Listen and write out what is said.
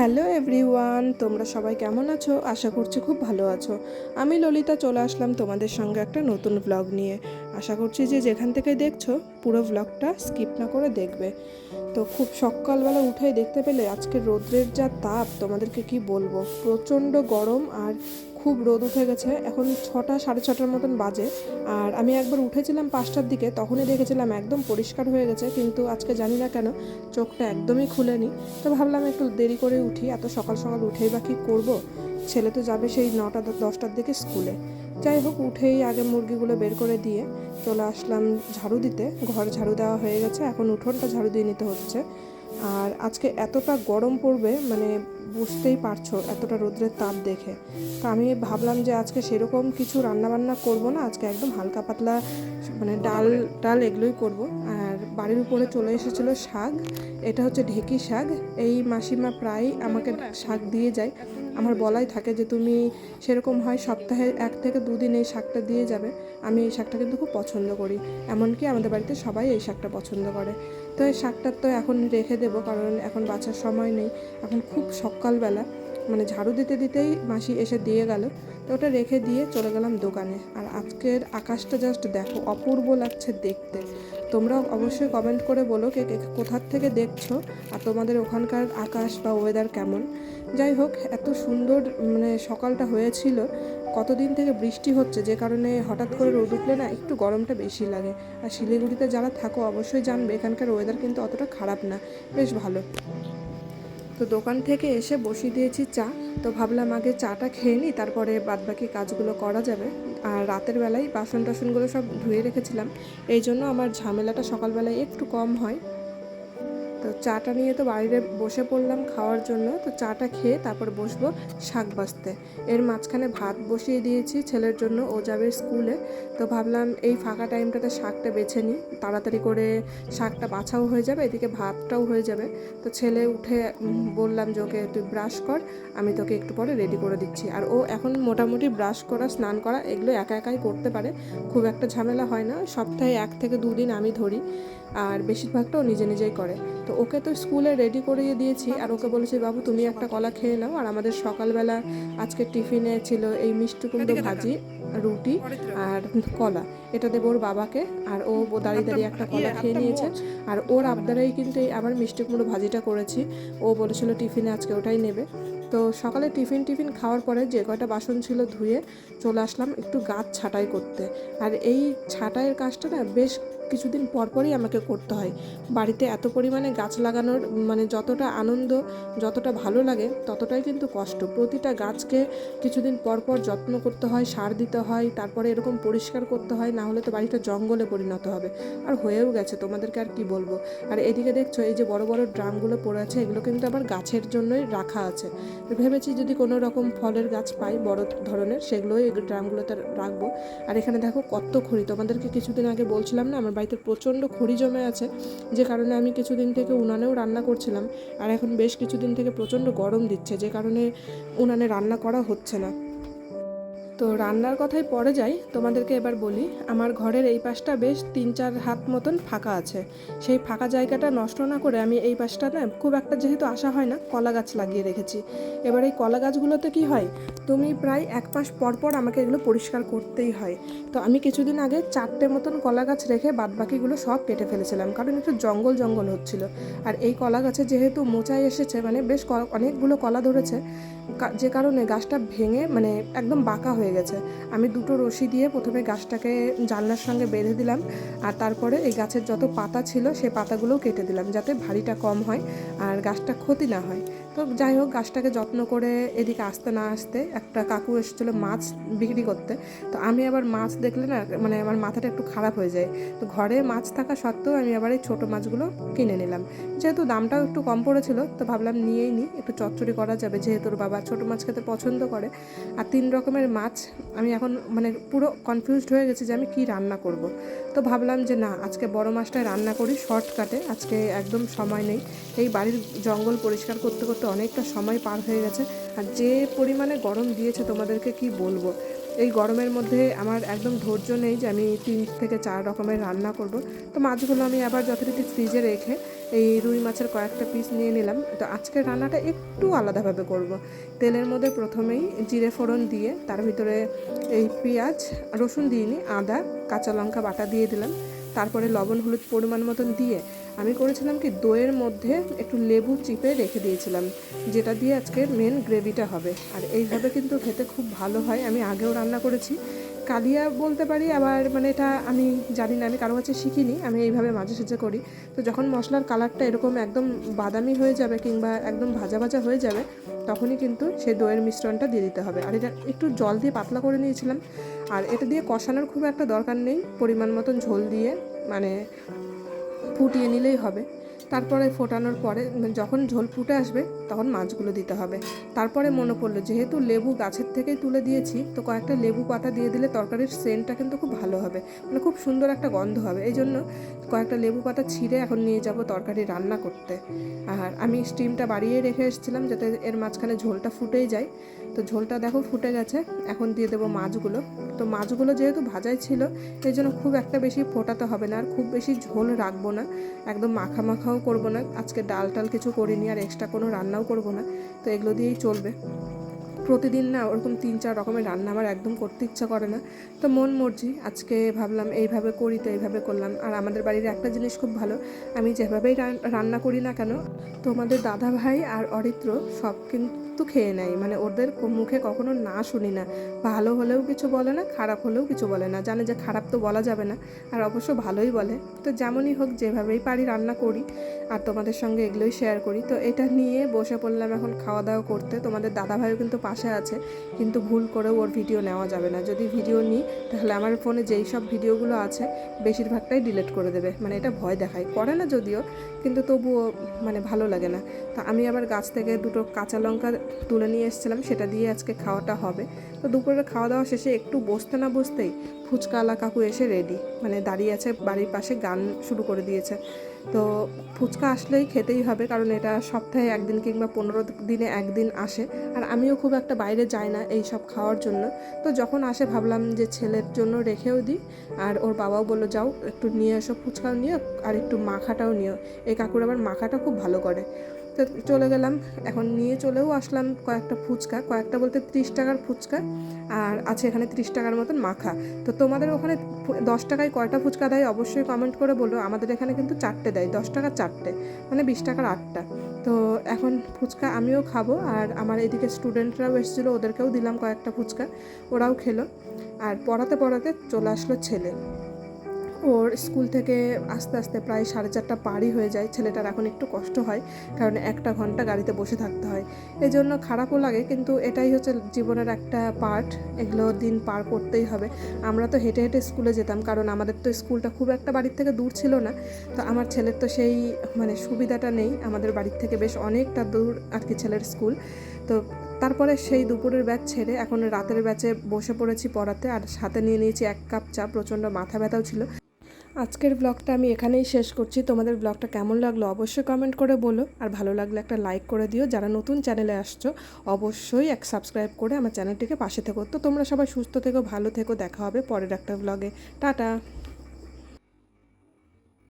Hello everyone, তোমরা সবাই কেমন আছো? আশা করছি খুব ভালো আছো। আমি ললিতা চলে আসলাম তোমাদের সঙ্গে একটা নতুন ব্লগ নিয়ে। আশা করছি যে যেখান থেকে দেখছ, পুরো ব্লগটা স্কিপ না করে দেখবে। তো খুব সকালবেলা উঠে দেখতে পেলে আজকে রোদ্রের যা তাপ, তোমাদেরকে কি বলব? প্রচণ্ড গরম আর খুব রোদ উঠে গেছে। এখন ছটা, সাড়ে ছটার মতন বাজে। আর আমি একবার উঠেছিলাম পাঁচটার দিকে, তখনই দেখেছিলাম একদম পরিষ্কার হয়ে গেছে, কিন্তু আজকে জানি না কেন চোখটা একদমই খুলেনি। তো ভাবলাম একটু দেরি করে উঠি, এত সকাল সকাল উঠেই বা কী করব? ছেলে তো যাবে সেই নটা, দশটার দিকে স্কুলে। যাই হোক, উঠেই আগে মুরগিগুলো বের করে দিয়ে চলে আসলাম ঝাড়ু দিতে। ঘর ঝাড়ু দেওয়া হয়ে গেছে, এখন উঠোনটা ঝাড়ু দিয়ে নিতে হচ্ছে। আর আজকে এতটা গরম পড়বে মানে বুঝতেই পারছ এতটা রোদ্রের তাপ দেখে। তো আমি ভাবলাম যে আজকে সেরকম কিছু রান্নাবান্না করব না আজকে একদম হালকা পাতলা মানে ডাল ডাল এগুলোই করব। আর বাড়ির উপরে চলে এসেছিল শাক এটা হচ্ছে ঢেকি শাক এই মাসিমা প্রায় আমাকে শাক দিয়ে যায়। আমার বলাই থাকে যে তুমি সেরকম হয় সপ্তাহে এক থেকে দুদিন এই শাকটা দিয়ে যাবে। আমি এই শাকটা কিন্তু খুব পছন্দ করি। এমনকি আমাদের বাড়িতে সবাই এই শাকটা পছন্দ করে। তো এই শাকটা তো এখন রেখে দেবো কারণ এখন বাঁচার সময় নেই। এখন খুব সকালবেলা মানে ঝাড়ু দিতে দিতেই মাসি এসে দিয়ে গেল। তো ওটা রেখে দিয়ে চলে গেলাম দোকানে। আর আজকের আকাশটা জাস্ট দেখো, অপূর্ব লাগছে দেখতে। তোমরা অবশ্যই কমেন্ট করে বলো কে কোথার থেকে দেখছ আর তোমাদের ওখানকার আকাশ বা ওয়েদার কেমন। যাই হোক, এত সুন্দর মানে সকালটা হয়েছিল, কতদিন থেকে বৃষ্টি হচ্ছে যে কারণে হঠাৎ করে রোদ উঠলে না একটু গরমটা বেশি লাগে। আর শিলিগুড়িতে যারা থাকো অবশ্যই জানবে এখানকার ওয়েদার কিন্তু অতটা খারাপ না, বেশ ভালো। তো দোকান থেকে এসে বসিয়ে দিয়েছি চা। তো ভাবলাম আগে চাটা খেয়ে নিই, তারপরে বাদবাকি কাজগুলো করা যাবে। আর রাতের বেলায় বাসন টাসনগুলো সব ধুয়ে রেখেছিলাম। এই জন্য আমার ঝামেলাটা সকালবেলায় একটু কম হয়। তো চাটা নিয়ে তো বাইরে বসে পড়লাম খাওয়ার জন্য। তো চাটা খেয়ে তারপর বসবো শাক বাছতে এর মাঝখানে ভাত বসিয়ে দিয়েছি ছেলের জন্য, ও যাবে স্কুলে। তো ভাবলাম এই ফাঁকা টাইমটাতে শাকটা বেছে নিই। তাড়াতাড়ি করে শাকটা বাছাও হয়ে যাবে, এদিকে ভাতটাও হয়ে যাবে। তো ছেলে উঠে বললাম যে, ওকে তুই ব্রাশ কর, আমি তোকে একটু পরে রেডি করে দিচ্ছি। আর ও এখন মোটামুটি ব্রাশ করা, স্নান করা, এগুলো একা একাই করতে পারে। খুব একটা ঝামেলা হয় না। সপ্তাহে এক থেকে দুদিন আমি ধরি। আর বেশিরভাগটা ও নিজে নিজেই করে। তো ওকে তো স্কুলে রেডি করিয়ে দিয়েছি আর ওকে বলেছি বাবু তুমি একটা কলা খেয়ে নাও। আর আমাদের সকালবেলা আজকে টিফিনে ছিল এই মিষ্টি কুমড়ো ভাজি রুটি আর কলা। এটা দেবো ওর বাবাকে আর ও দাঁড়িয়ে দাঁড়িয়ে একটা কলা খেয়ে নিয়েছে। আর ওর আবদারেই কিন্তু এই আবার মিষ্টি কুমড়ো ভাজিটা করেছি। ও বলেছিল টিফিনে আজকে ওটাই নেবে। তো সকালে টিফিন টিফিন খাওয়ার পরে যে কয়টা বাসন ছিল ধুয়ে চলে আসলাম একটু গাছ ছাঁটাই করতে। আর এই ছাঁটাইয়ের কাজটা না বেশ কিছুদিন পরপরই আমাকে করতে হয়। বাড়িতে এত পরিমাণে গাছ লাগানোর মানে যতটা আনন্দ, যতটা ভালো লাগে, ততটাই কিন্তু কষ্ট। প্রতিটা গাছকে কিছুদিন পর পর যত্ন করতে হয়, সার দিতে হয়, তারপরে এরকম পরিষ্কার করতে হয়, না হলে তো বাড়িটা জঙ্গলে পরিণত হবে। আর হয়েও গেছে, তোমাদেরকে আর কি বলব? আর এদিকে দেখছ, এই যে বড় বড় ড্রামগুলো পড়ে আছে, এগুলো কিন্তু আবার গাছের জন্যই রাখা আছে। ভেবেছি যদি কোনো রকম ফলের গাছ পাই, বড় ধরনের, সেগুলোই ড্রামগুলোতে রাখব। আর এখানে দেখো কত খড়ি, তোমাদেরকে কিছুদিন আগে বলছিলাম না, আমার বাড়িতে প্রচণ্ড খড়ি জমে আছে, যে কারণে আমি কিছুদিন থেকে উনানেও রান্না করছিলাম, আর এখন বেশ কিছুদিন থেকে প্রচণ্ড গরম দিচ্ছে, যে কারণে উনানে রান্না করা হচ্ছে না। তো রান্নার কথাই পরে যাই, তোমাদেরকে এবার বলি। আমার ঘরের এই পাশটা বেশ তিন চার হাত মতন ফাঁকা আছে। সেই ফাঁকা জায়গাটা নষ্ট না করে আমি এই পাশটা না খুব একটা যেহেতু আসা হয় না, কলা গাছ লাগিয়ে রেখেছি। এবার এই কলা গাছগুলোতে কি হয়, তুমি প্রায় এক মাস পর পর আমাকে এগুলো পরিষ্কার করতেই হয়। তো আমি কিছুদিন আগে চারটে মতন কলা গাছ রেখে বাদবাকিগুলো সব কেটে ফেলেছিলাম, কারণ একটু জঙ্গল জঙ্গল হচ্ছিল। আর এই কলা গাছে যেহেতু মোচাই এসেছে মানে বেশ অনেকগুলো কলা ধরেছে যে কারণে গাছটা ভেঙে মানে একদম বাঁকা হয়ে গেছে। আমি দুটো রশি দিয়ে প্রথমে গাছটাকে জানলার সঙ্গে বেঁধে দিলাম আর তারপরে এই গাছের যত পাতা ছিল সেই পাতাগুলোও কেটে দিলাম যাতে ভারীটা কম হয় আর গাছটা ক্ষতি না হয়। তো যাই হোক, গাছটাকে যত্ন করে এদিকে আসতে না আসতে একটা কাকু এসেছিল মাছ বিক্রি করতে। তো আমি আবার মাছ দেখলে না মানে আমার মাথাটা একটু খারাপ হয়ে যায়। তো ঘরে মাছ থাকা সত্ত্বেও আমি আবার এই ছোটো মাছগুলো কিনে নিলাম। যেহেতু দামটাও একটু কম পড়েছিল, তো ভাবলাম নিয়েই নিই একটু চচ্চড়ি করা যাবে। যেহেতু বাবা ছোটো মাছ খেতে পছন্দ করে। আর তিন রকমের মাছ আমি এখন মানে পুরো কনফিউজড হয়ে গেছি যে আমি কি রান্না করব। তো ভাবলাম যে না, আজকে বড় মাছটাই রান্না করি শর্টকাটে আজকে একদম সময় নেই। এই বাড়ির জঙ্গল পরিষ্কার করতে করতে অনেকটা সময় পার হয়ে গেছে। আর যে পরিমাণে গরম দিয়েছে তোমাদেরকে কি বলব? এই গরমের মধ্যে আমার একদম ধৈর্য নেই যে আমি তিন থেকে চার রকমের রান্না করব। তো মাছগুলো আমি আবার যথারীতি ফ্রিজে রেখে এই রুই মাছের কয়েকটা পিস নিয়ে নিলাম। তো আজকের রান্নাটা একটু আলাদাভাবে করব। তেলের মধ্যে প্রথমেই জিরে ফোড়ন দিয়ে তার ভিতরে এই পেঁয়াজ, রসুন দিইনি, আদা, কাঁচা লঙ্কা বাটা দিয়ে দিলাম। তারপরে লবণ, হলুদ পরিমাণ মতন দিয়ে আমি করেছিলাম কি দইয়ের মধ্যে একটু লেবু চিপে রেখে দিয়েছিলাম, যেটা দিয়ে আজকে মেন গ্রেভিটা হবে। আর এইভাবে কিন্তু খেতে খুব ভালো হয়। আমি আগেও রান্না করেছি। কালিয়া বলতে পারি, আবার মানে এটা আমি জানি না, আমি কারও কাছে শিখিনি, আমি এইভাবে মাঝে সাঝে করি। তো যখন মশলার কালারটা এরকম একদম বাদামি হয়ে যাবে কিংবা একদম ভাজা ভাজা হয়ে যাবে, তখনই কিন্তু সেই দইয়ের মিশ্রণটা দিয়ে দিতে হবে। আর এটা একটু জল দিয়ে পাতলা করে নিয়েছিলাম। আর এটা দিয়ে কষানোর খুব একটা দরকার নেই। পরিমাণ মতন ঝোল দিয়ে মানে ফুটিয়ে নিলেই হবে। তারপরে ফোটানোর পরে যখন ঝোল ফুটে আসবে, তখন মাছগুলো দিতে হবে। তারপরে মনে পড়ল, যেহেতু লেবু গাছের থেকেই তুলে দিয়েছি, তো কয়েকটা লেবু পাতা দিয়ে দিলে তরকারির সেন্টটা কিন্তু খুব ভালো হবে। মানে খুব সুন্দর একটা গন্ধ হবে। এই জন্য কয়েকটা লেবু পাতা ছিঁড়ে এখন নিয়ে যাব তরকারি রান্না করতে। আর আমি স্টিমটা বাড়িয়ে রেখে এসেছিলাম, যাতে এর মাঝখানে ঝোলটা ফুটেই যায়। তো ঝোলটা দেখো ফুটে গেছে, এখন দিয়ে দেবো মাছগুলো। তো মাছগুলো যেহেতু ভাজাই ছিল, এই জন্য খুব একটা বেশি ফোটাতে হবে না, আর খুব বেশি ঝোল রাখব না, একদম মাখা মাখাও করব না। আজকে ডাল টাল কিছু করিনি, আর এক্সট্রা কোনো রান্নাও করব না, তো এগুলো দিয়েই চলবে। প্রতিদিন না ওরকম তিন, চার রকমের রান্না আমার একদম করতে ইচ্ছা করে না। তো মন মর্জি, আজকে ভাবলাম এইভাবে করি, তো এইভাবে করলাম। আর আমাদের বাড়ির একটা জিনিস খুব ভালো, আমি যেভাবেই রান্না করি না কেন, তোমাদের দাদা ভাই আর অরিত্র সব কিন্তু খেয়ে নেয়। মানে ওদের মুখে কখনো না শুনি না। ভালো হলেও কিছু বলে না, খারাপ হলেও কিছু বলে না। জানে যে খারাপ তো বলা যাবে না, আর অবশ্য ভালোই বলে। তো যেমনই হোক, যেভাবেই পারি রান্না করি, আর তোমাদের সঙ্গে এগুলোই শেয়ার করি। তো এটা নিয়ে বসে পড়লাম এখন খাওয়া দাওয়া করতে। তোমাদের দাদা ভাইও কিন্তু পাশে আছে, কিন্তু ভুল করেও ওর ভিডিও নেওয়া যাবে না। যদি ভিডিও নিই, তাহলে আমার ফোনে যেই সব ভিডিওগুলো আছে, বেশিরভাগটাই ডিলিট করে দেবে। মানে এটা ভয় দেখায়। করে না যদিও, কিন্তু তবুও মানে ভালো লাগে না। তা আমি আবার গাছ থেকে দুটো কাঁচা লঙ্কা তুলে নিয়ে এসেছিলাম, সেটা দিয়ে আজকে খাওয়াটা হবে। তো দুপুরে খাওয়া দাওয়া শেষে একটু বসতে না বসতেই ফুচকাওয়ালা কাকু এসে রেডি মানে দাঁড়িয়ে আছে, বাড়ির পাশে গান শুরু করে দিয়েছে। তো ফুচকা আসলেই খেতেই হবে, কারণ এটা সপ্তাহে একদিন কিংবা পনেরো দিনে একদিন আসে। আর আমিও খুব একটা বাইরে যাই না এই সব খাওয়ার জন্য। তো যখন আসে ভাবলাম যে ছেলের জন্য রেখেও দিই, আর ওর বাবাও বলল, যাও একটু নিয়ে এসো ফুচকাও নিও আর একটু মাখাটাও নিও এই কাকুর আবার মাখাটা খুব ভালো করে। তো চলে গেলাম। এখন নিয়ে চলেও আসলাম কয়েকটা ফুচকা, কয়েকটা বলতে ত্রিশ টাকার ফুচকা আর আছে এখানে ত্রিশ টাকার মতন মাখা। তো তোমাদের ওখানে দশ টাকায় কয়টা ফুচকা দেয় অবশ্যই কমেন্ট করে বলো। আমাদের এখানে কিন্তু চারটে দেয়, দশ টাকার চারটে মানে বিশ টাকার আটটা। তো এখন ফুচকা আমিও খাব আর আমার এদিকে স্টুডেন্টরাও এসেছিল, ওদেরকেও দিলাম কয়েকটা ফুচকা, ওরাও খেলো। আর পড়াতে পড়াতে চলে আসলো ছেলে। ওর স্কুল থেকে আস্তে আস্তে প্রায় সাড়ে চারটা পারই হয়ে যায়। ছেলেটার এখন একটু কষ্ট হয়, কারণ একটা ঘণ্টা গাড়িতে বসে থাকতে হয়। এই জন্য খারাপও লাগে, কিন্তু এটাই হচ্ছে জীবনের একটা পার্ট। এগুলো দিন পার করতেই হবে। আমরা তো হেঁটে হেঁটে স্কুলে যেতাম, কারণ আমাদের তো স্কুলটা খুব একটা বাড়ির থেকে দূর ছিল না। তো আমার ছেলের তো সেই মানে সুবিধাটা নেই। আমাদের বাড়ির থেকে বেশ অনেকটা দূর আর কি ছেলের স্কুল। তো তারপরে সেই দুপুরের ব্যাচ ছেড়ে এখন রাতের ব্যাচে বসে পড়েছি পড়াতে। আর সাথে নিয়ে নিয়েছি এক কাপ চা, প্রচণ্ড মাথা ব্যথাও ছিল। আজকের ব্লগটা আমি এখানেই শেষ করছি। তোমাদের ব্লগটা কেমন লাগল অবশ্যই কমেন্ট করে বলো। আর ভালো লাগলে একটা লাইক করে দিও। যারা নতুন চ্যানেলে আসছো, অবশ্যই এক সাবস্ক্রাইব করে আমার চ্যানেলটিকে পাশে থেকো। তো তোমরা সবাই সুস্থ থেকো, ভালো থেকো। দেখা হবে পরের একটা ব্লগে টাটা!